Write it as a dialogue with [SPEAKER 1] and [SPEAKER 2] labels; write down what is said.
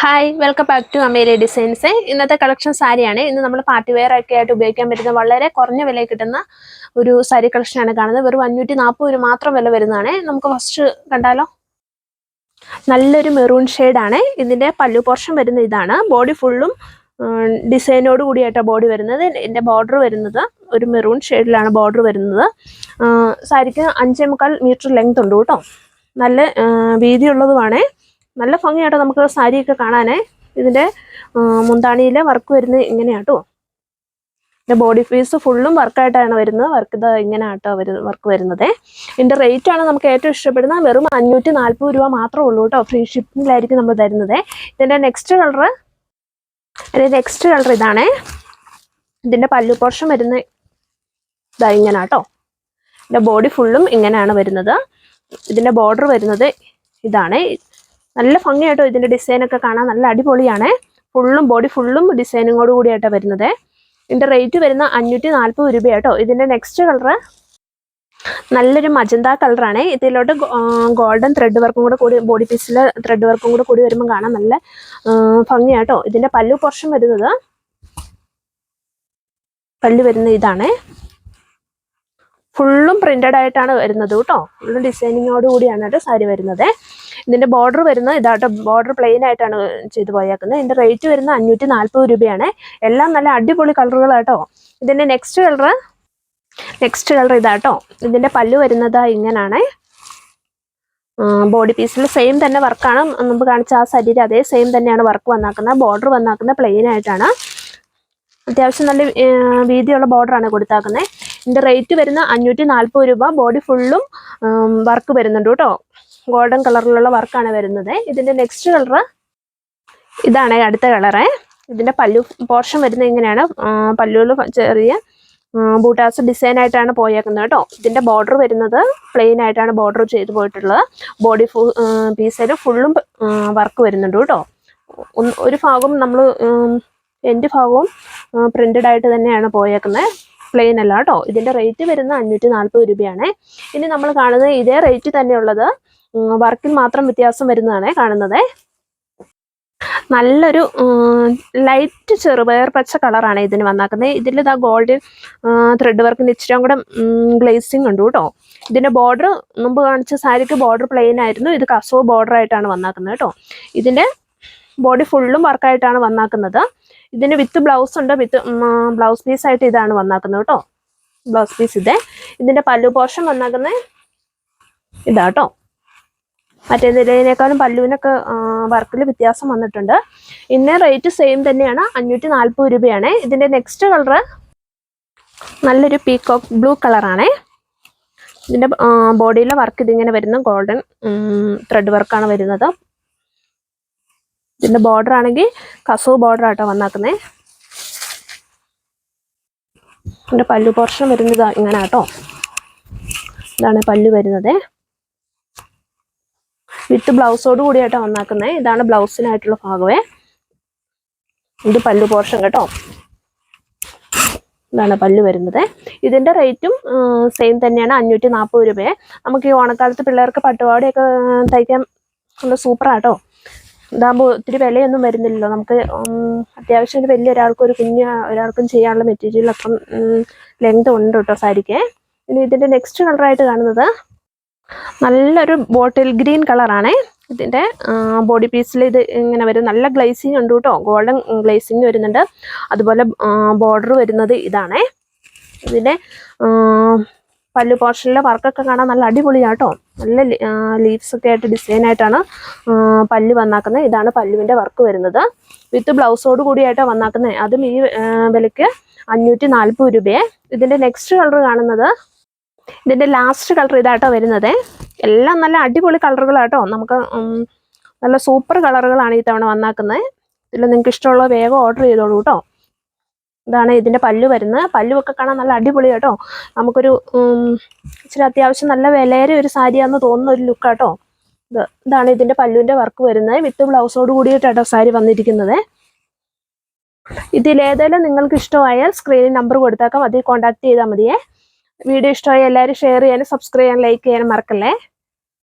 [SPEAKER 1] Hi welcome back to Ameria designs ഇന്നത്തെ collection സാരിയാണ് ഇന്ന് നമ്മൾ പാർട്ടി വെയർ ഒക്കെ ആയിട്ട് ഉപയോഗിക്കാൻ പറ്റുന്ന വളരെ കുറഞ്ഞ വിലയിൽ കിട്ടുന്ന ഒരു സാരി കളക്ഷനാണ് കാണുന്നത്. വെറും അഞ്ഞൂറ്റി നാൽപ്പത് രൂപ മാത്രം വില വരുന്നതാണ്. നമുക്ക് ഫസ്റ്റ് കണ്ടാലോ? നല്ലൊരു മെറൂൺ ആണ്. ഇതിന്റെ പല്ലു പോർഷൻ വരുന്ന ഇതാണ്. ബോഡി ഫുള്ളും ഡിസൈനോട് കൂടിയായിട്ടാണ് ബോഡി വരുന്നത്. ഇതിന്റെ ബോർഡർ വരുന്നത് ഒരു മെറൂൺ ഷെയ്ഡിലാണ് ബോർഡർ വരുന്നത്. സാരിക്ക് അഞ്ചേ മുക്കാൽ മീറ്റർ ലെങ്ത് ഉണ്ട് കേട്ടോ. നല്ല വീതിയുള്ളതുമാണ്. നല്ല ഭംഗിയാട്ടോ നമുക്ക് സാരിയൊക്കെ കാണാനേ. ഇതിന്റെ ആ, മുന്താണിയിലെ വർക്ക് വരുന്നത് ഇങ്ങനെയാട്ടോ. ഇതിന്റെ ബോഡി പീസ് ഫുള്ളും വർക്കായിട്ടാണ് വരുന്നത്. വർക്ക് ഇത് ഇങ്ങനെ ആട്ടോ വർക്ക് വരുന്നത്. റേറ്റ് ആണ് നമുക്ക് ഏറ്റവും ഇഷ്ടപ്പെടുന്നത് വെറും അഞ്ഞൂറ്റി നാൽപ്പത് രൂപ മാത്രമേ ഉള്ളൂ കേട്ടോ. ഫ്രീ ഷിപ്പിംഗിലായിരിക്കും നമ്മൾ തരുന്നത്. ഇതിന്റെ നെക്സ്റ്റ് കളർ ഇതിന്റെ നെക്സ്റ്റ് കളർ ഇതാണേ. ഇതിന്റെ പല്ലു പോർഷൻ വരുന്ന ഇതാ ഇങ്ങനെ ആട്ടോ ഇതിന്റെ ബോഡി ഫുള്ളും ഇങ്ങനെയാണ് വരുന്നത്. ഇതിന്റെ ബോർഡർ വരുന്നത് ഇതാണ്. നല്ല ഭംഗിയായിട്ടോ ഇതിന്റെ ഡിസൈൻ ഒക്കെ കാണാൻ. നല്ല അടിപൊളിയാണ്. ഫുള്ളും ബോഡി ഫുള്ളും ഡിസൈനിങ്ങോട് കൂടിയായിട്ടാണ് വരുന്നത്. ഇതിന്റെ റേറ്റ് വരുന്ന അഞ്ഞൂറ്റി നാൽപ്പത് രൂപയാട്ടോ. ഇതിന്റെ നെക്സ്റ്റ് കളറ് നല്ലൊരു മജന്ത കളറാണ് ഇതിലോട്ട് ഗോൾഡൻ ത്രെഡ് വർക്കും കൂടെ കൂടി ബോഡി പീസിൽ ത്രെഡ് വർക്കും കൂടെ കൂടി വരുമ്പോൾ കാണാൻ നല്ല ഭംഗിയാട്ടോ. ഇതിന്റെ പല്ലു പോർഷൻ വരുന്നത് പല്ലു വരുന്ന ഇതാണ്. ഫുള്ളും പ്രിന്റഡ് ആയിട്ടാണ് വരുന്നത് കേട്ടോ. ഫുള്ളും ഡിസൈനിങ്ങോട് കൂടിയാണ് സാരി വരുന്നത്. ഇതിന്റെ ബോർഡർ വരുന്നത് ഇതാട്ടോ. ബോർഡർ പ്ലെയിൻ ആയിട്ടാണ് ചെയ്ത് പോയേക്കുന്നത്. ഇതിന്റെ റേറ്റ് വരുന്നത് അഞ്ഞൂറ്റി നാൽപ്പത് രൂപയാണ്. എല്ലാം നല്ല അടിപൊളി കളറുകളാട്ടോ. ഇതിന്റെ നെക്സ്റ്റ് കളറ് നെക്സ്റ്റ് കളർ ഇതാട്ടോ. ഇതിന്റെ പല്ലു വരുന്നത് ഇങ്ങനാണ്. ബോഡി പീസിൽ സെയിം തന്നെ വർക്കാണ് മുമ്പ് കാണിച്ച ആ ശരീരം അതേ സെയിം തന്നെയാണ് വർക്ക് വന്നാക്കുന്നത്. ബോർഡർ വന്നാക്കുന്നത് പ്ലെയിൻ ആയിട്ടാണ്. അത്യാവശ്യം നല്ല വീതിയുള്ള ബോർഡറാണ് കൊടുത്താക്കുന്നത്. ഇതിന്റെ റേറ്റ് വരുന്ന അഞ്ഞൂറ്റി നാൽപ്പത് രൂപ ബോഡി ഫുള്ളും വർക്ക് വരുന്നുണ്ട് കേട്ടോ. ഗോൾഡൻ കളറിലുള്ള വർക്കാണ് വരുന്നത്. ഇതിന്റെ നെക്സ്റ്റ് കളറ് ഇതാണ് അടുത്ത കളറ്. ഇതിന്റെ പല്ലു പോർഷൻ വരുന്നത് എങ്ങനെയാണ്? പല്ലുകൾ ചെറിയ ബൂട്ടാസ് ഡിസൈൻ ആയിട്ടാണ് പോയേക്കുന്നത് കേട്ടോ. ഇതിന്റെ ബോർഡർ വരുന്നത് പ്ലെയിൻ ആയിട്ടാണ് ബോർഡർ ചെയ്ത് പോയിട്ടുള്ളത്. ബോഡി ഫു പീസിൽ ഫുള്ളും വർക്ക് വരുന്നുണ്ട് കേട്ടോ. ഒരു ഭാഗവും നമ്മൾ എന്റെ ഭാഗവും പ്രിന്റഡ് ആയിട്ട് തന്നെയാണ് പോയേക്കുന്നത്. പ്ലെയിൻ അല്ല കേട്ടോ. ഇതിന്റെ റേറ്റ് വരുന്നത് അഞ്ഞൂറ്റി നാൽപ്പത് രൂപയാണ്. ഇനി നമ്മൾ കാണുന്നത് ഇതേ റേറ്റ് തന്നെയുള്ളത്. വർക്കിൽ മാത്രം വ്യത്യാസം വരുന്നതാണ് കാണുന്നത്. നല്ലൊരു ലൈറ്റ് ചെറുപയർ പച്ച കളറാണ് ഇതിന് വന്നാക്കുന്നത് ഇതിൽ ഇതാ ഗോൾഡ് ത്രെഡ് വർക്ക് ഇച്ചിരി കൂടെ ഗ്ലേസിങ് ഉണ്ട് കേട്ടോ. ഇതിന്റെ ബോർഡർ മുമ്പ് കാണിച്ച സാരിക്ക് ബോർഡർ പ്ലെയിൻ ആയിരുന്നു. ഇത് കസവ് ബോർഡർ ആയിട്ടാണ് വന്നാക്കുന്നത് കേട്ടോ. ഇതിന്റെ ബോഡി ഫുള്ളും വർക്കായിട്ടാണ് വന്നാക്കുന്നത്. ഇതിന് വിത്ത് ബ്ലൗസ് ഉണ്ട്. വിത്ത് ബ്ലൗസ് പീസ് ആയിട്ട് ഇതാണ് വന്നാക്കുന്നത് കേട്ടോ. ബ്ലൗസ് പീസ് ഇതേ. ഇതിന്റെ പല്ലു പോർഷൻ വന്നാക്കുന്നത് ഇതാട്ടോ മറ്റേ നിലയിനേക്കാളും പല്ലുവിനൊക്കെ വർക്കിൽ വ്യത്യാസം വന്നിട്ടുണ്ട്. ഇന്ന റേറ്റ് സെയിം തന്നെയാണ്. അഞ്ഞൂറ്റി നാൽപ്പത് രൂപയാണ്. ഇതിന്റെ നെക്സ്റ്റ് കളറ് നല്ലൊരു പീകോക്ക് ബ്ലൂ കളറാണ്. ഇതിന്റെ ബോഡിയിലെ വർക്ക് ഇതിങ്ങനെ വരുന്ന ഗോൾഡൻ ത്രെഡ് വർക്കാണ് വരുന്നത്. ഇതിന്റെ ബോർഡർ ആണെങ്കിൽ കസവ് ബോർഡർ ആട്ടോ വന്നാക്കുന്നേ. എന്റെ പല്ലു പോർഷൻ വരുന്നത് ഇങ്ങനെ ആട്ടോ ഇതാണ് പല്ലു വരുന്നത്. വിത്ത് ബ്ലൗസോട് കൂടി ആട്ടോ വന്നാക്കുന്നത് ഇതാണ് ബ്ലൗസിനായിട്ടുള്ള ഭാഗമേ ഇത് പല്ലു പോർഷൻ കേട്ടോ. ഇതാണ് പല്ല് വരുന്നത്. ഇതിന്റെ റേറ്റും സെയിം തന്നെയാണ് അഞ്ഞൂറ്റി നാൽപ്പത് രൂപയെ. നമുക്ക് ഈ ഓണക്കാലത്ത് പിള്ളേർക്ക് പട്ടുപാടിയൊക്കെ തയ്ക്കാൻ നല്ല സൂപ്പറാട്ടോ ഇതാകുമ്പോൾ ഒത്തിരി വിലയൊന്നും വരുന്നില്ലല്ലോ. നമുക്ക് അത്യാവശ്യം ഒരു വലിയ ഒരാൾക്കും ഒരു കുഞ്ഞ് ഒരാൾക്കും ചെയ്യാനുള്ള മെറ്റീരിയൽ അപ്പം ലെങ്ത് ഉണ്ട് കേട്ടോ സാരിക്ക്. ഇനി ഇതിന്റെ നെക്സ്റ്റ് കളറായിട്ട് കാണുന്നത് നല്ലൊരു ബോട്ടിൽ ഗ്രീൻ കളറാണേ ഇതിന്റെ ബോഡി പീസിൽ ഇത് ഇങ്ങനെ വരും. നല്ല ഗ്ലേസിങ് ഉണ്ട് കേട്ടോ ഗോൾഡൻ ഗ്ലേസിങ് വരുന്നുണ്ട്. അതുപോലെ ബോർഡർ വരുന്നത് ഇതാണേ. ഇതിന്റെ പല്ലു പോർഷനിലെ വർക്കൊക്കെ കാണാൻ നല്ല അടിപൊളിയാട്ടോ. നല്ല ലീവ്സ് ഒക്കെ ആയിട്ട് ഡിസൈൻ ആയിട്ടാണ് പല്ലു വന്നാക്കുന്നത്. ഇതാണ് പല്ലുവിന്റെ വർക്ക് വരുന്നത്. വിത്ത് ബ്ലൗസോട് കൂടിയായിട്ടാണ് വന്നാക്കുന്നത്. അതും ഈ വിലയ്ക്ക് അഞ്ഞൂറ്റി നാൽപ്പത് രൂപയെ. ഇതിന്റെ നെക്സ്റ്റ് കളർ കാണുന്നത് ഇതിന്റെ ലാസ്റ്റ് കളർ ഇതാട്ടോ വരുന്നത്. എല്ലാം നല്ല അടിപൊളി കളറുകളാട്ടോ. നമുക്ക് നല്ല സൂപ്പർ കളറുകളാണ് ഈ തവണ വന്നാക്കുന്നത്. ഇതിൽ നിങ്ങൾക്ക് ഇഷ്ടമുള്ള വേഗം ഓർഡർ ചെയ്തോളൂ കേട്ടോ ഇതാണ് ഇതിന്റെ പല്ലു വരുന്നത്. പല്ലുമൊക്കെ കാണാൻ നല്ല അടിപൊളി കേട്ടോ. നമുക്കൊരു ഇച്ചിരി അത്യാവശ്യം നല്ല വിലയേറെ ഒരു സാരിയാന്ന് തോന്നുന്ന ഒരു ലുക്ക് കേട്ടോ ഇത് ഇതാണ് ഇതിന്റെ പല്ലുവിന്റെ വർക്ക് വരുന്നത്. വിത്ത് ബ്ലൗസോട് കൂടിയിട്ടാട്ടോ സാരി വന്നിരിക്കുന്നത്. ഇതിലേതെങ്കിലും നിങ്ങൾക്ക് ഇഷ്ടമായാൽ സ്ക്രീനിൽ നമ്പർ കൊടുത്തേക്കാം. അതിൽ കോൺടാക്ട് ചെയ്താൽ മതിയേ. വീഡിയോ ഇഷ്ടമായി എല്ലാവരും ഷെയർ ചെയ്യാനും സബ്സ്ക്രൈബ് ചെയ്യാനും ലൈക്ക് ചെയ്യാനും മറക്കല്ലേ.